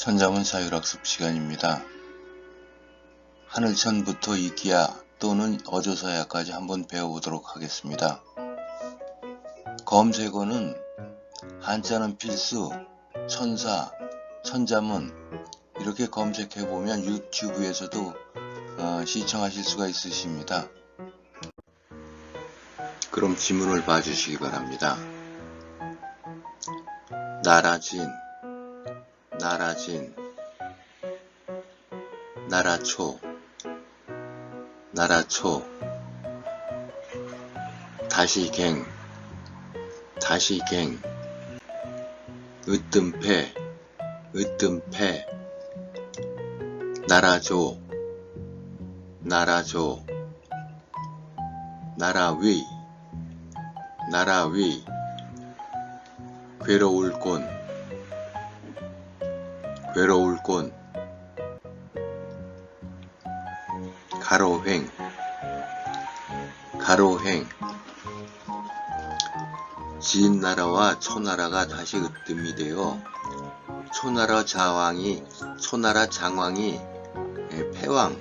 천자문 사유학습 시간입니다. 하늘천부터 이기야 또는 어조사야까지 한번 배워보도록 하겠습니다. 검색어는 한자는 필수, 천사, 천자문 이렇게 검색해보면 유튜브에서도 어, 시청하실 수가 있으십니다. 그럼 지문을 봐주시기 바랍니다. 나라진 나라진 나라초 나라초 다시갱 다시갱 으뜸패 으뜸패 나라조 나라조 나라위 나라위 괴로울 곤 괴로울 곤 가로횡. 가로횡. 지은 나라와 초나라가 다시 으뜸이 되어 초나라 자왕이 초나라 장왕이 예, 패왕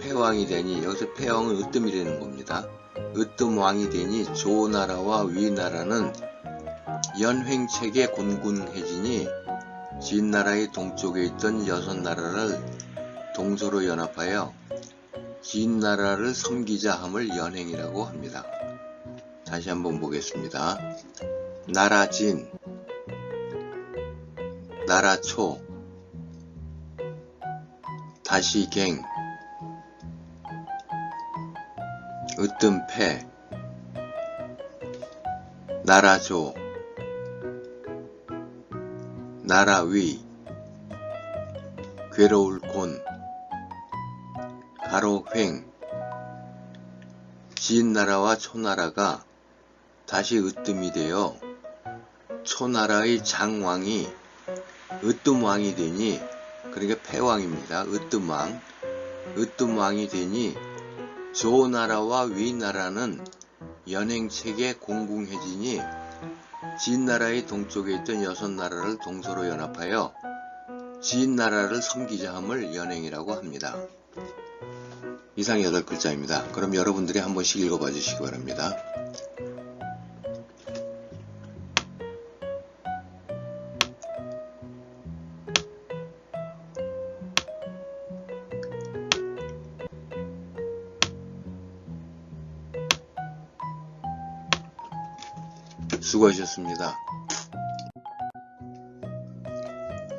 패왕이 되니 여기서 패왕은 으뜸이 되는 겁니다. 으뜸 왕이 되니 조나라와 위나라는 연횡책에 곤군해지니 진나라의 동쪽에 있던 여섯 나라를 동서로 연합하여 진나라를 섬기자 함을 연행이라고 합니다. 다시 한번 보겠습니다. 나라진, 나라초, 다시갱, 으뜸패, 나라조, 나라 위, 괴로울 곤, 가로횡, 지은나라와 초나라가 다시 으뜸이 되어 초나라의 장왕이 으뜸왕이 되니 그러니까 패왕입니다. 으뜸왕, 으뜸왕이 되니 조나라와 위나라는 연행책에 공궁해지니 진나라의 동쪽에 있던 여섯 나라를 동서로 연합하여 진나라를 섬기자 함을 연행이라고 합니다. 이상 여덟 글자입니다. 그럼 여러분들이 한 번씩 읽어봐 주시기 바랍니다. 수고하셨습니다.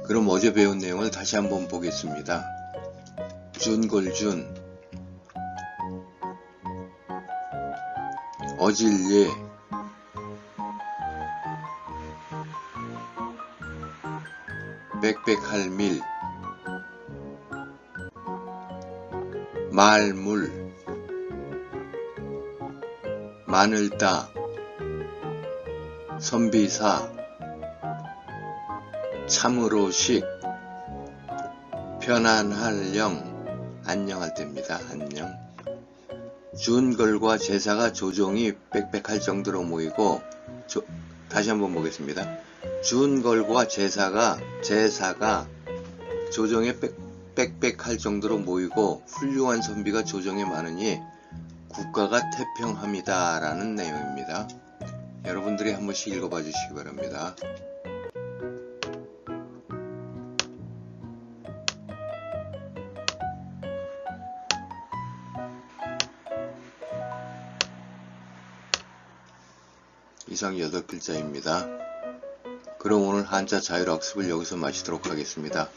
그럼 어제 배운 내용을 다시 한번 보겠습니다. 준골준. 어질예. 빽빽할밀. 말물. 마늘따 선비사 참으로식 편안할령 안녕할 때입니다. 안녕 준걸과 제사가 조종이 빽빽할 정도로 모이고 조- 다시 한번 보겠습니다. 준걸과 제사가 제사가 조정에 빽- 빽빽할 정도로 모이고 훌륭한 선비가 조정에 많으니 국가가 태평합니다라는 내용입니다. 여러분들이 한 번씩 읽어봐 주시기 바랍니다. 이상 8글자입니다. 그럼 오늘 한자 자율학습을 여기서 마치도록 하겠습니다.